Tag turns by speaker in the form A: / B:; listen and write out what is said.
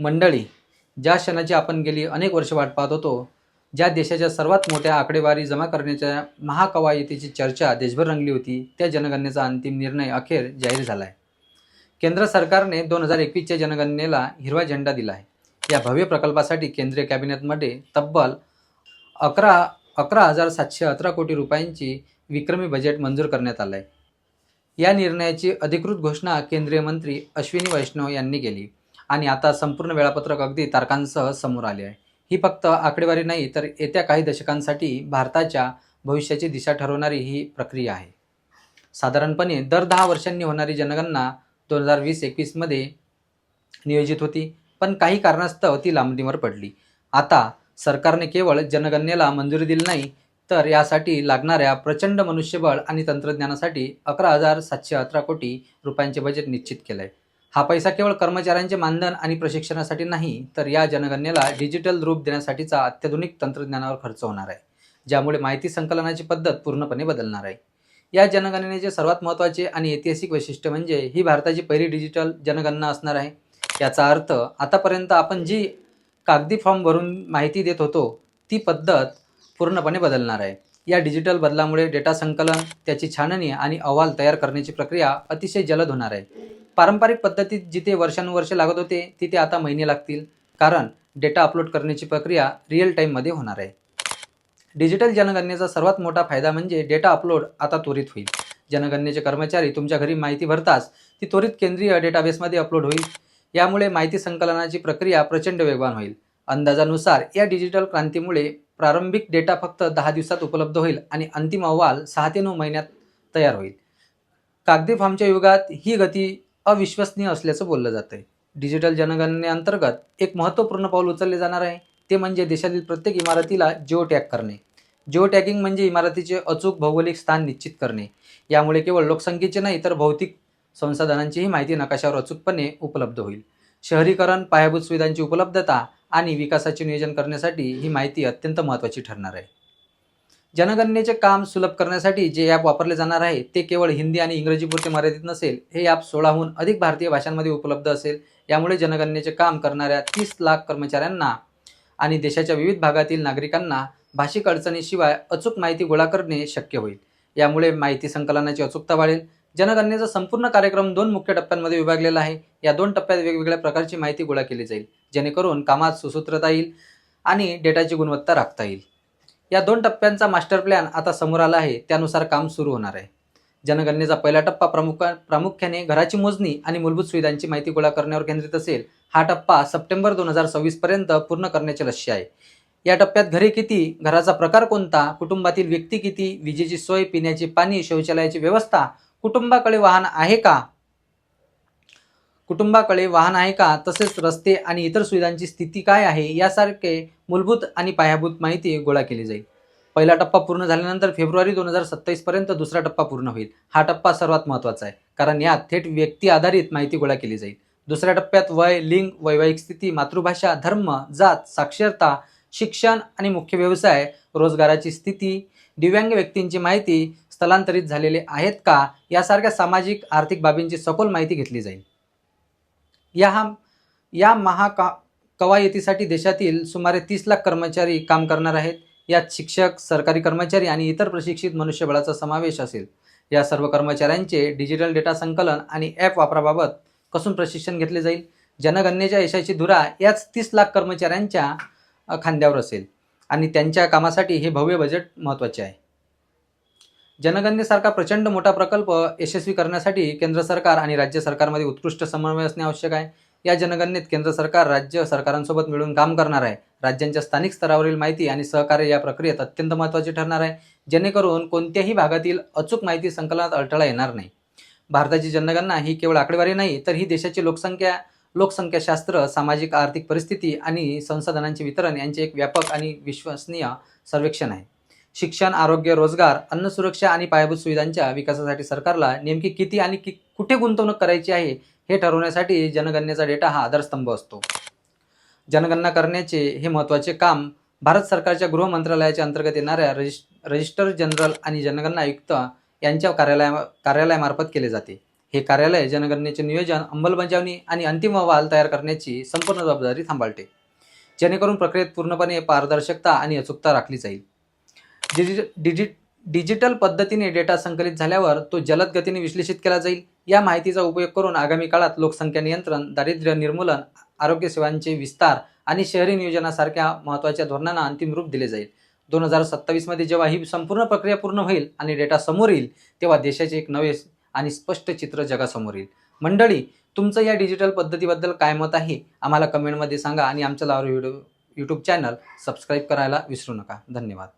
A: मंडळी ज्या क्षणाची आपण गेली अनेक वर्ष वाट पाहत होतो ज्या देशाच्या सर्वात मोठ्या आकडेवारी जमा करण्याच्या महाकवायतीची चर्चा देशभर रंगली होती त्या जनगणनेचा अंतिम निर्णय अखेर जाहीर झाला आहे केंद्र सरकारने दोन हजार एकवीसच्या जनगणनेला हिरवा झेंडा दिला आहे या भव्य प्रकल्पासाठी केंद्रीय कॅबिनेटमध्ये तब्बल अकरा अकरा हजार सातशे अठरा कोटी रुपयांची विक्रमी बजेट मंजूर करण्यात आलं आहे या निर्णयाची अधिकृत घोषणा केंद्रीय मंत्री अश्विनी वैष्णव यांनी केली. आणि आता संपूर्ण वेळापत्रक अगदी तारखांसह समोर आले आहे. ही फक्त आकडेवारी नाही तर येत्या काही दशकांसाठी भारताच्या भविष्याची दिशा ठरवणारी ही प्रक्रिया आहे. साधारणपणे दर दहा वर्षांनी होणारी जनगणना दोन हजार वीस एकवीसमध्ये नियोजित होती पण काही कारणास्तव ती लांबणीवर पडली. आता सरकारने केवळ जनगणनेला मंजुरी दिली नाही तर यासाठी लागणाऱ्या प्रचंड मनुष्यबळ आणि तंत्रज्ञानासाठी अकरा हजार सातशे अठरा कोटी रुपयांचे बजेट निश्चित केलं आहे हा पैसा केवळ कर्मचाऱ्यांचे मानधन आणि प्रशिक्षणासाठी नाही तर या जनगणनेला डिजिटल रूप देण्यासाठीचा अत्याधुनिक तंत्रज्ञानावर खर्च होणार आहे ज्यामुळे माहिती संकलनाची पद्धत पूर्णपणे बदलणार आहे. या जनगणनेचे सर्वात महत्त्वाचे आणि ऐतिहासिक वैशिष्ट्य म्हणजे ही भारताची पहिली डिजिटल जनगणना असणार आहे. याचा अर्थ आतापर्यंत आपण जी कागदी फॉर्म भरून माहिती देत होतो ती पद्धत पूर्णपणे बदलणार आहे. या डिजिटल बदलामुळे डेटा संकलन त्याची छाननी आणि अहवाल तयार करण्याची प्रक्रिया अतिशय जलद होणार आहे. पारंपरिक पद्धतीत जिथे वर्षानुवर्ष लागत होते तिथे आता महिने लागतील. कारण डेटा अपलोड करण्याची प्रक्रिया रिअल टाईममध्ये होणार आहे. डिजिटल जनगणनेचा सर्वात मोठा फायदा म्हणजे डेटा अपलोड आता त्वरित होईल. जनगणनेचे कर्मचारी तुमच्या घरी माहिती भरताच ती त्वरित केंद्रीय डेटाबेसमध्ये अपलोड होईल. यामुळे माहिती संकलनाची प्रक्रिया प्रचंड वेगवान होईल. अंदाजानुसार या डिजिटल क्रांतीमुळे प्रारंभिक डेटा फक्त दहा दिवसात उपलब्ध होईल आणि अंतिम अहवाल सहा ते नऊ महिन्यात तयार होईल. कागदी फॉर्मच्या युगात ही गती अविश्वसनीय असल्याचं बोललं जातं आहे डिजिटल जनगणनेअंतर्गत एक महत्त्वपूर्ण पाऊल उचलले जाणार आहे. ते म्हणजे देशातील प्रत्येक इमारतीला जिओ टॅग करणे. जिओ टॅगिंग म्हणजे इमारतीचे अचूक भौगोलिक स्थान निश्चित करणे. यामुळे केवळ लोकसंख्येचे नाही तर भौतिक संसाधनांचीही माहिती नकाशावर अचूकपणे उपलब्ध होईल. शहरीकरण पायाभूत सुविधांची उपलब्धता आणि विकासाचे नियोजन करण्यासाठी ही माहिती अत्यंत महत्त्वाची ठरणार आहे. जनगणनेचे काम सुलभ करण्यासाठी जे ॲप वापरले जाणार आहे ते केवळ हिंदी आणि इंग्रजीपुरते मर्यादित नसेल. हे ॲप सोळाहून अधिक भारतीय भाषांमध्ये उपलब्ध असेल. यामुळे जनगणनेचे काम करणाऱ्या तीस लाख कर्मचाऱ्यांना आणि देशाच्या विविध भागातील नागरिकांना भाषिक अडचणीशिवाय अचूक माहिती गोळा करणे शक्य होईल. यामुळे माहिती संकलनाची अचूकता वाढेल. जनगणनेचा संपूर्ण कार्यक्रम दोन मुख्य टप्प्यांमध्ये विभागलेला आहे. या दोन टप्प्यात वेगवेगळ्या प्रकारची माहिती गोळा केली जाईल जेणेकरून कामात सुसूत्रता येईल आणि डेटाची गुणवत्ता राखता येईल. या दोन टप्प्यांचा मास्टर प्लॅन आता समोर आला आहे. त्यानुसार काम सुरू होणार आहे. जनगणनेचा पहिला टप्पा प्रमुख प्रामुख्याने घराची मोजणी आणि मूलभूत सुविधांची माहिती गोळा करण्यावर केंद्रित असेल हा टप्पा सप्टेंबर दोन हजार सव्वीस पर्यंत पूर्ण करण्याचे लक्ष्य आहे. या टप्प्यात घरे किती घराचा प्रकार कोणता कुटुंबातील व्यक्ती किती विजेची सोय पिण्याचे पाणी शौचालयाची व्यवस्था कुटुंबाकडे वाहन आहे का कुटुंबाकडे वाहन आहे का तसेच रस्ते आणि इतर सुविधांची स्थिती काय आहे यासारखे मूलभूत आणि पायाभूत माहिती गोळा केली जाईल. पहिला टप्पा पूर्ण झाल्यानंतर फेब्रुवारी दोन हजार सत्तावीसपर्यंत दुसरा टप्पा पूर्ण होईल. हा टप्पा सर्वात महत्त्वाचा आहे कारण यात थेट व्यक्ती आधारित माहिती गोळा केली जाईल. दुसऱ्या टप्प्यात वय लिंग वैवाहिक स्थिती मातृभाषा धर्म जात साक्षरता शिक्षण आणि मुख्य व्यवसाय रोजगाराची स्थिती दिव्यांग व्यक्तींची माहिती स्थलांतरित झालेले आहेत का यासारख्या सामाजिक आर्थिक बाबींची सखोल माहिती घेतली जाईल. या हा या महाका कवायतीसाठी देशातील सुमारे तीस लाख कर्मचारी काम करणार आहेत. यात शिक्षक सरकारी कर्मचारी आणि इतर प्रशिक्षित मनुष्यबळाचा समावेश असेल. या सर्व कर्मचाऱ्यांचे डिजिटल डेटा संकलन आणि ॲप वापराबाबत कसून प्रशिक्षण घेतले जाईल? जनगणनेच्या यशाची धुरा याच तीस लाख कर्मचाऱ्यांच्या खांद्यावर असेल आणि त्यांच्या कामासाठी हे भव्य बजेट महत्त्वाचे आहे. जनगणनेसारखा प्रचंड मोठा प्रकल्प यशस्वी करण्यासाठी केंद्र सरकार आणि राज्य सरकारमध्ये उत्कृष्ट समन्वय असणे आवश्यक आहे. या जनगणनेत केंद्र सरकार राज्य सरकारांसोबत मिळून काम करणार आहे. राज्यांच्या स्थानिक स्तरावरील माहिती आणि सहकार्य या प्रक्रियेत अत्यंत महत्त्वाचे ठरणार आहे. जेणेकरून कोणत्याही भागातील अचूक माहिती संकलनात अडथळा येणार नाही. भारताची जनगणना ही केवळ आकडेवारी नाही तर ही देशाची लोकसंख्या लोकसंख्याशास्त्र सामाजिक आर्थिक परिस्थिती आणि संसाधनांचे वितरण यांचे एक व्यापक आणि विश्वसनीय सर्वेक्षण आहे. शिक्षण आरोग्य रोजगार अन्न सुरक्षा आणि पायाभूत सुविधांच्या विकासासाठी सरकारला नेमकी किती आणि कि कुठे गुंतवणूक करायची आहे हे ठरवण्यासाठी जनगणनेचा डेटा हा आधारस्तंभ असतो. जनगणना करण्याचे हे महत्त्वाचे काम भारत सरकारच्या गृह मंत्रालयाच्या अंतर्गत येणाऱ्या रजिस् रजिस्टर जनरल आणि जनगणना आयुक्त यांच्या कार्यालया कार्यालयामार्फत केले जाते. हे कार्यालय जनगणनेचे नियोजन अंमलबजावणी आणि अंतिम अहवाल तयार करण्याची संपूर्ण जबाबदारी सांभाळते जेणेकरून प्रक्रियेत पूर्णपणे पारदर्शकता आणि अचूकता राखली जाईल. डिजि डिजि डिजिटल पद्धतीने डेटा संकलित झाल्यावर तो जलद गतीने विश्लेषित केला जाईल. या माहितीचा उपयोग करून आगामी काळात लोकसंख्या नियंत्रण दारिद्र्य निर्मूलन आरोग्य सेवांचे विस्तार आणि शहरी नियोजनासारख्या महत्त्वाच्या धोरणांना अंतिम रूप दिले जाईल. दोन हजार सत्तावीसमध्ये जेव्हा ही संपूर्ण प्रक्रिया पूर्ण होईल आणि डेटा समोर येईल तेव्हा देशाचे एक नवे आणि स्पष्ट चित्र जगासमोर येईल. मंडळी तुमचं या डिजिटल पद्धतीबद्दल काय मत आहे? आम्हाला कमेंटमध्ये सांगा आणि आमचं लावर व्हिडिओ यूट्यूब चॅनल सबस्क्राईब करायला विसरू नका. धन्यवाद.